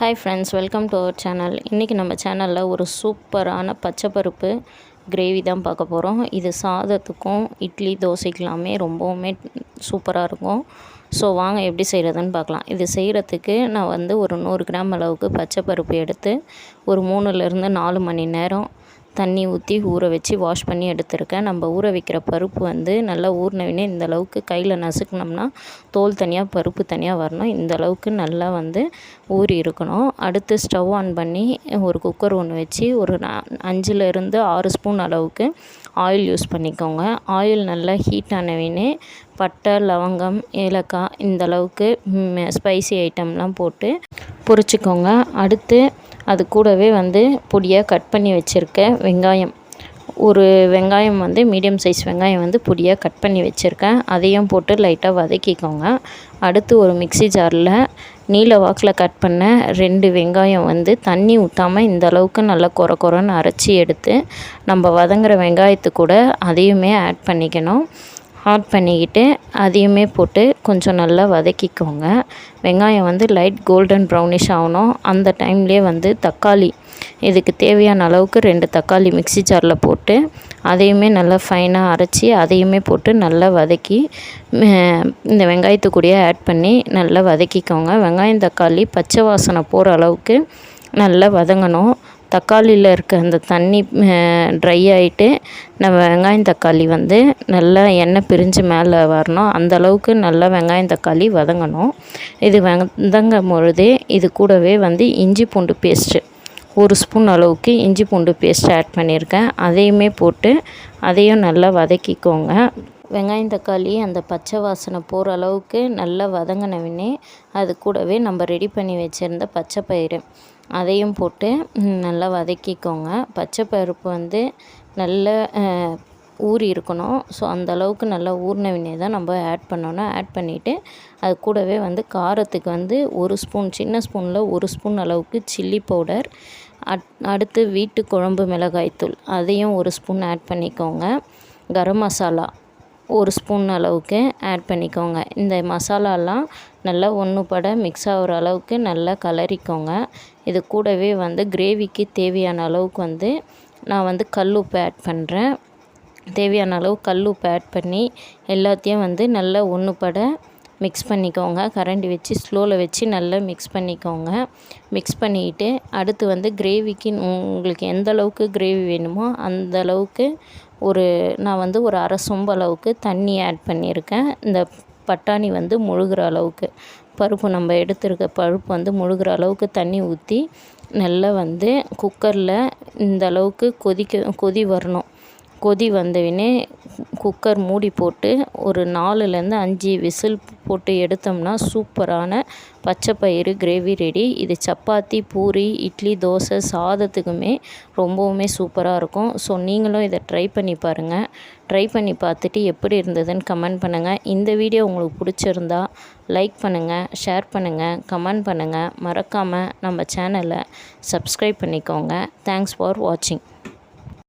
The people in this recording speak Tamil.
Hi friends welcome to our channel இன்றைக்கி நம்ம சேனலில் ஒரு சூப்பரான பச்சைப்பருப்பு கிரேவி தான் பார்க்க போகிறோம் இது சாதத்துக்கும் இட்லி தோசைக்கெல்லாமே ரொம்பவுமே சூப்பராக இருக்கும். ஸோ வாங்க எப்படி செய்கிறதுன்னு பார்க்கலாம். இது செய்கிறதுக்கு நான் வந்து ஒரு நூறு கிராம் அளவுக்கு பச்சைப்பருப்பு எடுத்து ஒரு மூணுலேருந்து நாலு மணி நேரம் தண்ணி ஊற்றி ஊற வச்சு வாஷ் பண்ணி எடுத்திருக்கேன். நம்ம ஊற வைக்கிற பருப்பு வந்து நல்லா ஊறினவினே இந்த அளவுக்கு கையில் நசுக்கினோம்னா தோல் தனியாக பருப்பு தனியாக வரணும். இந்த அளவுக்கு நல்லா வந்து ஊறி இருக்கணும். அடுத்து ஸ்டவ் ஆன் பண்ணி ஒரு குக்கர் ஒன்று வச்சு ஒரு அஞ்சுலேருந்து ஆறு ஸ்பூன் அளவுக்கு ஆயில் யூஸ் பண்ணிக்கோங்க. ஆயில் நல்லா ஹீட் ஆனவினே பட்டை லவங்கம் ஏலக்காய் இந்த அளவுக்கு ஸ்பைசி ஐட்டம்லாம் போட்டு பொரிச்சிக்கோங்க. அடுத்து அது கூடவே வந்து பொடியாக கட் பண்ணி வச்சுருக்க வெங்காயம். ஒரு வெங்காயம் வந்து மீடியம் சைஸ் வெங்காயம் வந்து பொடியாக கட் பண்ணி வச்சுருக்கேன். அதையும் போட்டு லைட்டாக வதக்கிக்கோங்க. அடுத்து ஒரு மிக்சி ஜாரில் நீல வாக்கில் கட் பண்ண ரெண்டு வெங்காயம் வந்து தண்ணி ஊற்றாமல் இந்த அளவுக்கு நல்லா குற குறன்னு அரைச்சி எடுத்து நம்ம வதங்குற வெங்காயத்து கூட அதையுமே ஆட் பண்ணிக்கணும். ஆட் பண்ணிக்கிட்டு அதையுமே போட்டு கொஞ்சம் நல்லா வதக்கிக்கோங்க. வெங்காயம் வந்து லைட் கோல்டன் ப்ரௌனிஷ் ஆகணும். அந்த டைம்லேயே வந்து தக்காளி இதுக்கு தேவையான அளவுக்கு ரெண்டு தக்காளி மிக்சி ஜாரில் போட்டு அதையுமே நல்லா ஃபைனாக அரைச்சி அதையுமே போட்டு நல்லா வதக்கி இந்த வெங்காயத்து ஆட் பண்ணி நல்லா வதக்கிக்கோங்க. வெங்காயம் தக்காளி பச்சை வாசனை போகிற அளவுக்கு நல்லா வதங்கணும். தக்காளியில் இருக்க அந்த தண்ணி ட்ரை ஆகிட்டு நம்ம வெங்காயம் தக்காளி வந்து நல்லா எண்ணெய் பிரிஞ்சு மேலே வரணும். அந்த அளவுக்கு நல்லா வெங்காயம் தக்காளி வதங்கணும். இது வதங்கும் பொழுதே இது கூடவே வந்து இஞ்சி பூண்டு பேஸ்ட்டு ஒரு ஸ்பூன் அளவுக்கு இஞ்சி பூண்டு பேஸ்ட் ஆட் பண்ணியிருக்கேன். அதையுமே போட்டு அதையும் நல்லா வதக்கிக்கோங்க. வெங்காயம் தக்காளி அந்த பச்சை வாசனை போகிற அளவுக்கு நல்லா வதங்கினவினே அது கூடவே நம்ம ரெடி பண்ணி வச்சுருந்த பச்சை பயிறு. அதையும் போட்டு நல்லா வதக்கிக்கோங்க. பச்சை பருப்பு வந்து நல்ல ஊறி இருக்கணும். ஸோ அந்த அளவுக்கு நல்லா ஊறின தான் நம்ம ஆட் பண்ணணும் ஆட் பண்ணிவிட்டு அது கூடவே வந்து காரத்துக்கு வந்து ஒரு ஸ்பூன் சின்ன ஸ்பூனில் ஒரு ஸ்பூன் அளவுக்கு சில்லி பவுடர். அட் அடுத்து வீட்டு குழம்பு மிளகாய்த்தூள் அதையும் ஒரு ஸ்பூன் ஆட் பண்ணிக்கோங்க. கரம் மசாலா ஒரு ஸ்பூன் அளவுக்கு ஆட் பண்ணிக்கோங்க. இந்த மசாலாலாம் நல்லா ஒன்று பட மிக்ஸ் ஆகிற அளவுக்கு நல்லா கலரிக்கோங்க. இது கூடவே வந்து கிரேவிக்கு தேவையான அளவுக்கு வந்து நான் வந்து கல் உப்பு ஆட் பண்ணுறேன் தேவையான அளவு கல் உப்பு ஆட் பண்ணி எல்லாத்தையும் வந்து நல்லா ஒன்று பட மிக்ஸ் பண்ணிக்கோங்க. கரண்டி வச்சு ஸ்லோவில் வச்சு நல்லா மிக்ஸ் பண்ணிக்கோங்க. மிக்ஸ் பண்ணிக்கிட்டு அடுத்து வந்து கிரேவிக்கு உங்களுக்கு எந்த அளவுக்கு கிரேவி வேணுமோ அந்த அளவுக்கு ஒரு நான் வந்து ஒரு அரை சொம்பு அளவுக்கு தண்ணி ஆட் பண்ணியிருக்கேன். இந்த பட்டாணி வந்து முழுகிற அளவுக்கு பருப்பு நம்ம எடுத்துருக்க பருப்பு வந்து முழுகிற அளவுக்கு தண்ணி ஊற்றி நல்லா வந்து குக்கரில் இந்த அளவுக்கு கொதிக்க கொதி வரணும். கொதி வந்தவினே குக்கர் மூடி போட்டு ஒரு நாலுலேருந்து அஞ்சு விசில் போட்டு எடுத்தோம்னா சூப்பரான பச்சை பயிறு கிரேவி ரெடி இது சப்பாத்தி பூரி இட்லி தோசை சாதத்துக்குமே ரொம்பவுமே சூப்பராக இருக்கும். ஸோ நீங்களும் இதை ட்ரை பண்ணி பாருங்கள் ட்ரை பண்ணி பார்த்துட்டு எப்படி இருந்ததுன்னு கமெண்ட் பண்ணுங்கள் இந்த வீடியோ உங்களுக்கு பிடிச்சிருந்தா லைக் பண்ணுங்கள் ஷேர் பண்ணுங்கள் கமெண்ட் பண்ணுங்கள் மறக்காமல் நம்ம சேனலை சப்ஸ்கிரைப் பண்ணிக்கோங்க. தேங்க்ஸ் ஃபார் வாட்சிங்